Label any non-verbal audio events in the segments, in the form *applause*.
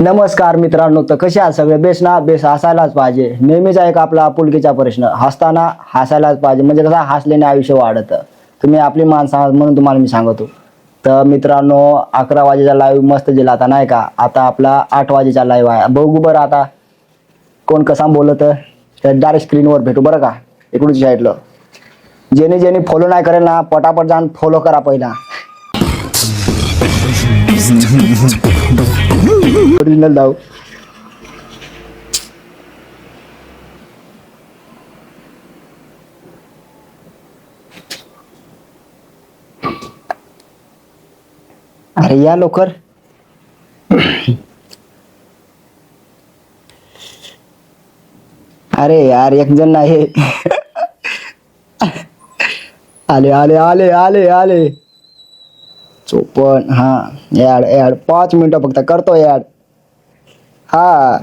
नमस्कार मित्रांनो तर कसे आहात सगळे? बेस ना बेस हसायलाच पाहिजे. नेहमीचा एक आपला आपुलकीचा प्रश्न. हसताना हसायलाच पाहिजे. म्हणजे कसा हसल्याने आयुष्य वाढतं. तुम्ही आपली माणसं आहात म्हणून तुम्हाला मी सांगतो. तर मित्रांनो अकरा वाजेचा लाईव्ह मस्त दिला आता नाही का? आता आपला आठ वाजेचा लाईव्ह आहे. बघू बरं आता कोण कसा बोलत तर. डायरेक्ट स्क्रीनवर भेटू बरं का? इकडून साईडलं जेणे जेणे फॉलो नाही करेल ना पटापट जाऊन फॉलो करा पहिला. ओरिजिनल दाव अरे या लवकर अरे यार एक जण नाही आले आले आले आले आले चोपन हा. ॲड ॲड पाच मिनिटं फक्त करतो ॲड हा.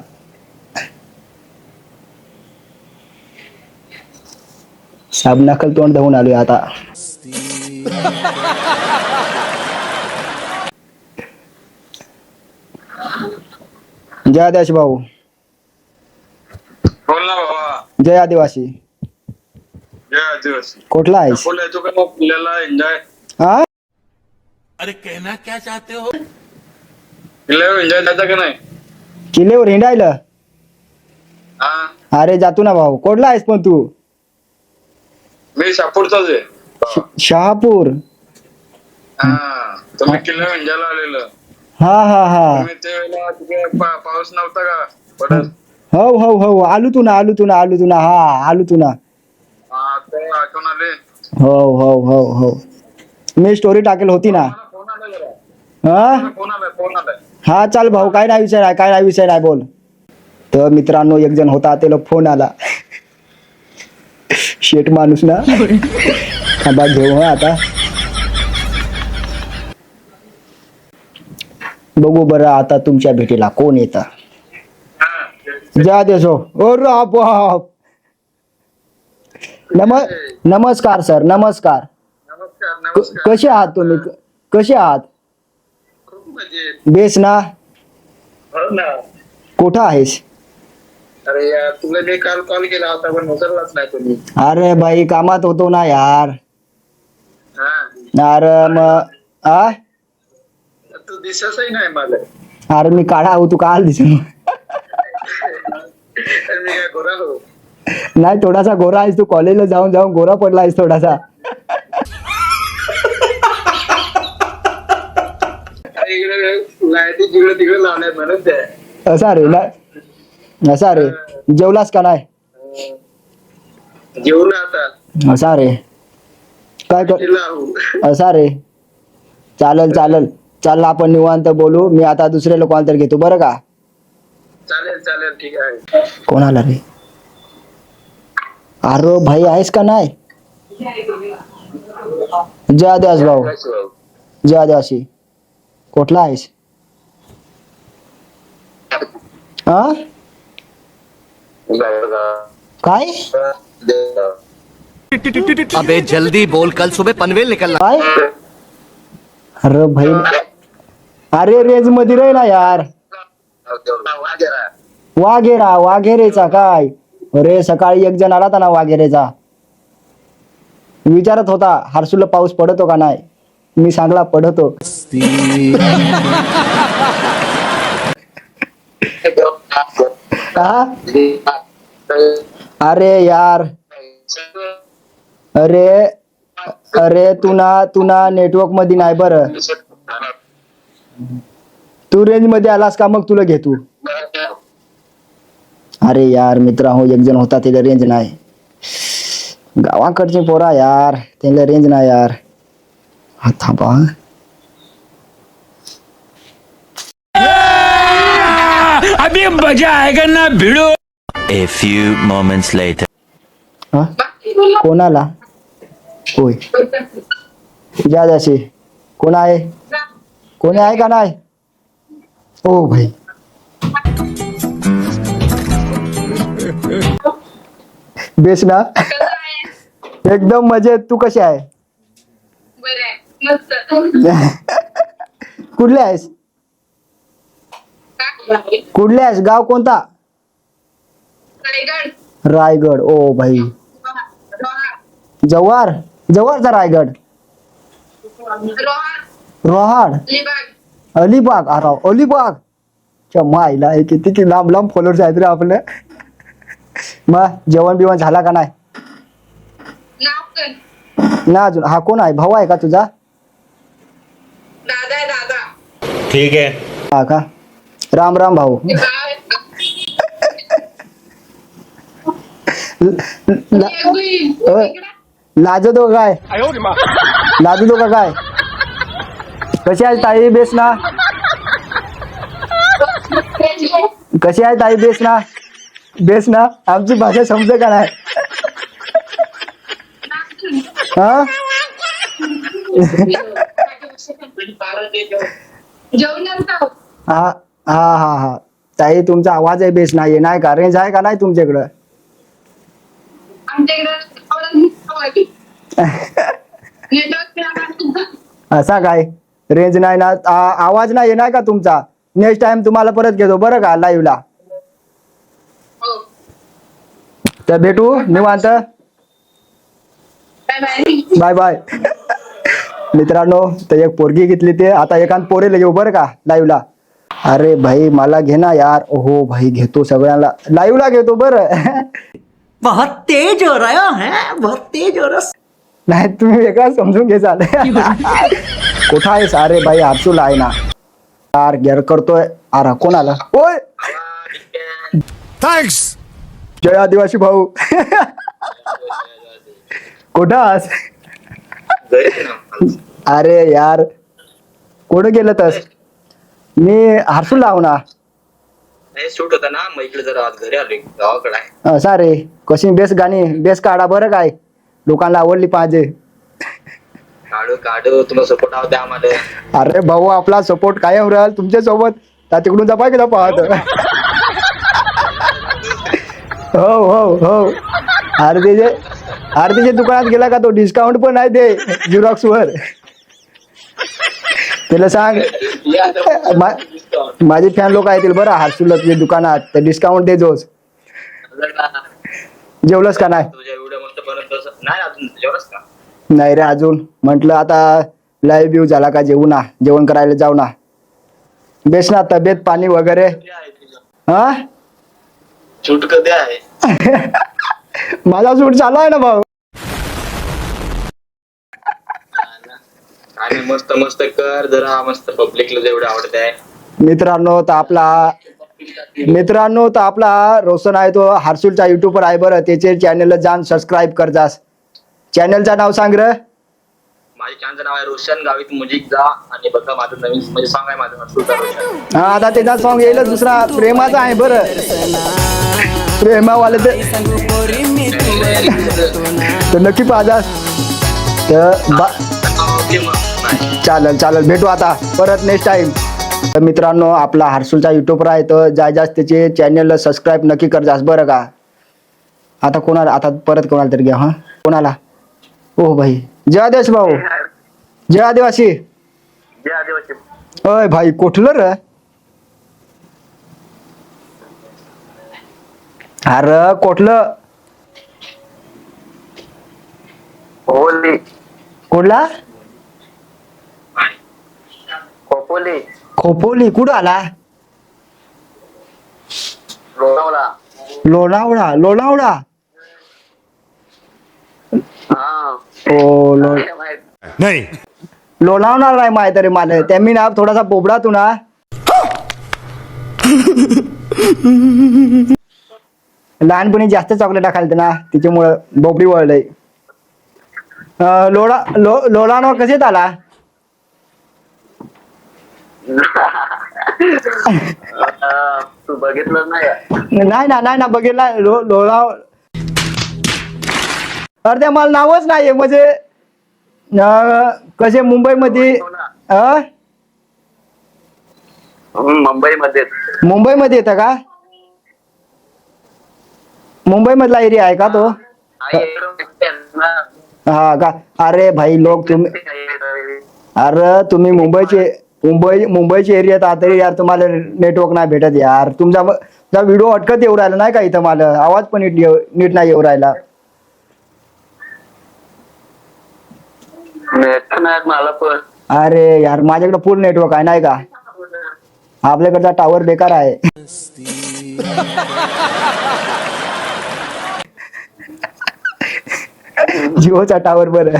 साब नकल तोंड धुवून आलोय आता. जय आदिवासी भाऊ. बोल ना बाबा. जय आदिवासी. जय आदिवासी. कुठला आहेस? बोल येतो का आपल्याला एन्जॉय हा? अरे कहना क्या चाहते हो? किल्ल्यावर एन्जॉय जायचा का नाही? किल्ल्यावर हिंडायला हा। अरे जातो ना भाऊ कुठला आहेस पण तू? मी शापूरचाच आहे. श- शहापूर? हा तुम्ही किल्ल्यावर एन्जॉयला आलेलं. हा हा हा. तुम्ही पा- पाऊस नव्हता का? पडत हो हो हो आलू तू ना आलू तू ना आलू तू ना हा आलू तू ना. हा, ते आठवण आले. हो हो हो हो. मी स्टोरी टाकेल होती ना. मला हा? हा चाल भाऊ काय नाही विषय आहे काय नाही विषय नाही बोल. तर मित्रांनो एक जण होता त्याला फोन आला. शेट माणूस ना? थांबा घेऊ हा आता. बघू बरं आता तुमच्या भेटीला कोण येतं? जा देसो ओ बाप. नम नमस्कार सर नमस्कार. नमस्कार नमस्कार. कसे आहात तुम्ही? कसे आहात? बेस ना? हो ना. कुठं आहेस? अरे यार तुला मी काल कॉल केला होता पण उचललाच नाही तुम्ही अरे भाई कामात होतो ना यार. हा. अरे मग आ? तू दिसतही नाही मला. अरे मी काढा हो तू काल दिस तर मी काय गोरा हो. नाही थोडासा गोरा आहेस तू कॉलेजला जाऊन जाऊन गोरा पडला आहेस थोडासा अरे इकडे जिकडे तिकडे लावण्यात म्हणून ते. असा रे ना असा रे. जेवलास का नाही? जेवलं आता. असा रे. काय कर तिला. असा रे. चालेल चालेल. चाल आपण निवांत बोलू. मी आता दुसरे लोक तर घेतो. बरं का? चालेल चालेल. ठीक आहे. कोण आला रे? अरे भाई आहेस का नाही? जय आदिवास भाऊ. जय आदिवासी कुठला आहेस? हा? काय? अबे जल्दी बोल कल सुबह पनवेल निकलना। काय? अरे भाई अरे रेंजमध्ये रे ना यार। वाघेरा वाघेरेचा काय? अरे सकाळी एक जण आला होता ना वाघेरेचा। विचारत होता हर्सुला पाऊस पडतो का नाही? मी सांगला पडतो. *laughs* अरे यार. अरे अरे तुना तुना नेटवर्कमध्ये नाही बरं. तू रेंजमध्ये आलास का मग तुला घेतो. अरे यार मित्रा हो एक जण होता त्याला रेंज नाही. गावाकडचे पोरा यार त्याला रेंज नाही यार. हा थांबा अभी मजा आएगा ना भिड़ो। A few moments later. हा? कोणाला? होय. जा जाशी. कोण आहे? कोणी आहे का नाही? ओ भाई. बेस ना. एकदम मजेत. तू कशी आहे? बरं आहे. मस्त. कुठले आहेस? कुठले आहेस गाव कोणता? रायगड. रायगड. ओ भाई जव्हार? जव्हारचा रायगड. रोहाड. अलिबाग. अलिबाग अरे अलिबाग. च्या माईला हे किती किती लांब लांब फॉलोअर्स आहेत रे आपले. मग जेवण बिवण झाला का नाही? ना अजून. हा कोण आहे? भाऊ आहे का तुझा? दादा आहे दादा. ठीक है हा का? राम राम भाऊ. लाजतो का काय? लाजतो का काय? कशी आहे ताई बेस ना? कशी आहे ताई बेस ना? बेस ना? आमची भाषा समजे का नाही? हा. हा. हा हा हा. ताई तुमचा आवाज आहे बेस नाही नाही का? रेंज आहे का नाही तुमच्याकडं. *laughs* असा काय? रेंज नाही ना? आ- आवाज नाही नाही का तुमचा? नेक्स्ट टाइम तुम्हाला परत घेतो. बरं का? लाईव्हला हो. तर भेटू निवांत. Bye bye. बाय बाय मित्रांनो तर एक पोरगी घेतली ते. आता एकांत पोरेला घेऊ बरं का? लाईव्हला अरे भाई मला घे ना यार. हो भाई घेतो सगळ्यांना. लाईव्हला घेतो बरं. बहुत तेज हो रहा है बहुत तेज हो रहा नाही तुम्ही वेगळा समजून घे चाल कुठं आहेस? अरे भाई हर्षूला आहे ना. यार गेर करतोय. अरे कोण आला? ओय! थैंक्स जय आदिवासी भाऊ. कुठं आहास? अरे यार कुठं गेलं तस मी ना. शूट होता ना मग इकडे जरा आज घरी आलोय गावाकडे आहे. असा रे कशी बेस गाणी बेस काढा बरं काय? लोकांना आवडली पाहिजे. काढू काढू तुला सपोर्ट द्या आम्हाला. अरे भाऊ आपला सपोर्ट कायम राहील तुमच्यासोबत त्या तिकडून जपाय का पाहत. हो हो हो. अरे त्याच्या दुकानात गेला का तो? डिस्काउंट पण आहे ते झिरॉक्स वर. त्याला सांग माझे फॅन लोक येतील बरं हर्सुला तुझ्या दुकानात तर डिस्काउंट दे जोस. जेवलंस का नाही? नाही रे अजून. म्हटलं आता लाईव्ह व्ह्यू झाला का जेवू ना जेवण करायला जाऊ ना. बेस ना तब्येत पाणी वगैरे? हा? शूट कधी आहे? *laughs* माझा सूट चालू आहे ना भाऊ. आणि मस्त मस्त कर जरा मस्त पब्लिकला जेवढं आवडत आहे मित्रांनो तर आपला मित्रांनो तर आपला रोशन आहे तो हर्सुलचा युट्यूबर आहे बरं. त्याचे चॅनलला जाऊन सबस्क्राईब कर जास. चॅनलचं नाव सांग र. माझ्या चॅनलचं नाव आहे रोशन गावित मुजिक जा. आणि बघा माझं नवीन म्हणजे सॉंग आहे माझं रोशन हा आता त्याचा सॉन्ग येईल दुसरा. प्रेमाचा आहे बरं. प्रेमावाले ते *laughs* तर नक्की पाहजा तर बा चालेल चालेल. भेटू आता. परत नेक्स्ट टाइम तर मित्रांनो आपला हर्सुलचा युट्यूबर आहे तर जाय जास्त त्याचे चॅनलला सबस्क्राईब नक्की कर जास बरं का? आता कोणाला आता परत कोणाला तरी घ्या हा? कोणाला? ओ भाई जय आदिवासी भाऊ. जय आदिवासी. जय आदिवासी. अय भाई कुठलं र? अरे कुठलं? कुठला? खोपोली. खोपोली कुठं आला? लोणावळा. लोणावळा लोणावळा. हा. ओ लो नहीं. लोणावळा नाही माहीत रे मला. त्या मी ना थोडासा बोबडा तू ना लहानपणी जास्त चॉकलेट खालते ना तिच्यामुळं बोबडी वळलंय. लोळा लो लोणावळा कसेत आला? तू बघितलं नाही नाही ना नाही ना बघितला लो लोळा अरे त्या मला नावच नाहीये म्हणजे अं, कसे मुंबईमध्ये अं? मुंबईमध्ये. मुंबईमध्ये येतं का? मुंबईमधला एरिया आहे का तो? हा का? अरे भाई लोक तुम्ही अरे तुम्ही मुंबईचे मुंबई मुंबईच्या एरियात तरी यार तुम्हाला नेटवर्क नाही भेटत यार. तुमचा तुमचा व्हिडिओ अटकत येऊ राहिला नाही का इथं मला? आवाज पण नीट नीट नाही येऊ राहिला. अरे यार माझ्याकडे फुल नेटवर्क आहे नाही का? आपल्याकडचा टावर बेकार आहे. *laughs* जिओचा टावर बरं.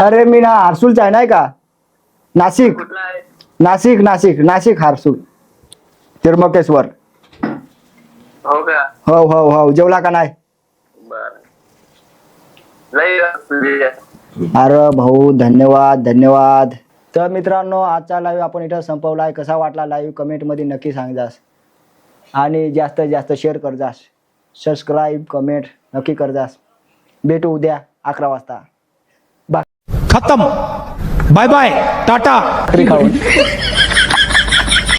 अरे मी ना हारसूलचा आहे नाही का? नाशिक. नाशिक नाशिक नाशिक हारसूल त्र्यंबकेश्वर हो का? हो हो हो. जेवला का नाही? अरे भाऊ धन्यवाद धन्यवाद. तर मित्रांनो आजचा लाईव्ह आपण इथं संपवलाय. कसा वाटला लाईव्ह कमेंटमध्ये नक्की सांगजास. आणि जास्तीत जास्त शेअर करजास. सबस्क्राईब कमेंट नक्की करजास. भेटू उद्या अकरा वाजता. खत्म. Bye bye tata.